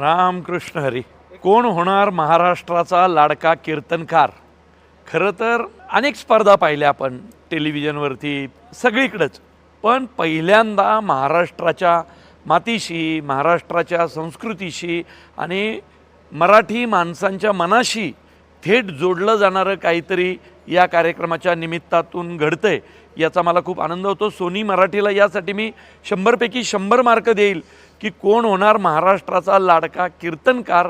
रामकृष्ण हरी. कोण होणार महाराष्ट्राचा लाडका कीर्तनकार? खरं तर अनेक स्पर्धा पाहिल्या आपण टेलिव्हिजनवरती सगळीकडंच. पण पहिल्यांदा महाराष्ट्राच्या मातीशी महाराष्ट्राच्या संस्कृतीशी आणि मराठी माणसांच्या मनाशी थेट जोडलं जाणारं काहीतरी या कार्यक्रमाच्या निमित्तातून घडतंय याचा मला खूप आनंद होतो. सोनी मराठीला यासाठी मी शंभरपैकी शंभर मार्क देईल की कोण होणार महाराष्ट्राचा लाडका कीर्तनकार.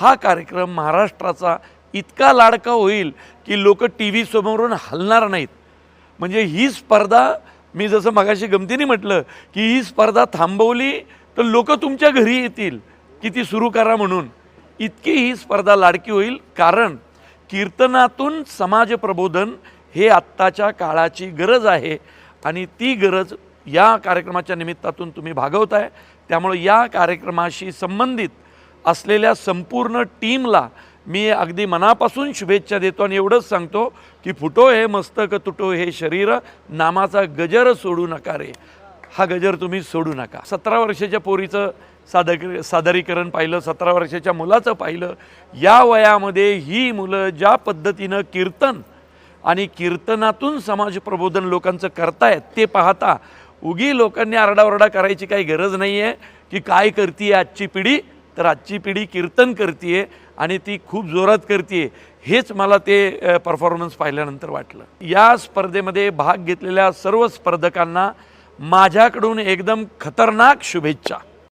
हा कार्यक्रम महाराष्ट्राचा इतका लाडका होईल की लोक टी व्ही समोरून हलणार नाहीत. म्हणजे ही स्पर्धा मी जसं मगाशी गमतीने म्हटलं की ही स्पर्धा थांबवली तर लोक तुमच्या घरी येतील. की ती सुरू करा म्हणून. इतकी ही स्पर्धा लाडकी होईल. कारण कीर्तनातून समाज प्रबोधन हे आत्ताच्या काळाची गरज आहे. आणि ती गरज या कार्यक्रमाच्या निमित्तातून तुम्ही भागवताय. त्यामुळे या कार्यक्रमाशी संबंधित असलेल्या संपूर्ण टीमला मी अगदी मनापासून शुभेच्छा देतो आणि एवढंच सांगतो की फुटो हे मस्तक तुटो हे शरीर नामाचा गजर सोडू नका रे. हा गजर तुम्ही सोडू नका. सतरा वर्षाच्या पोरीचं सादर सादरीकरण पाहिलं सतरा वर्षाच्या मुलाचं पाहिलं या वयामध्ये ही मुलं ज्या पद्धतीनं कीर्तन आणि कीर्तनातून समाज प्रबोधन लोकांचं करतायत ते पाहता उगी लोकांनी आरडाओरडा करायची काही गरज नाही आहे की काय करते आजची पिढी? तर आजची पिढी कीर्तन करते आणि ती खूप जोरात करते हेच मला ते परफॉर्मन्स पाहिल्यानंतर वाटलं. या स्पर्धेमध्ये भाग घेतलेल्या सर्व स्पर्धकांना माझ्याकडून एकदम खतरनाक शुभेच्छा.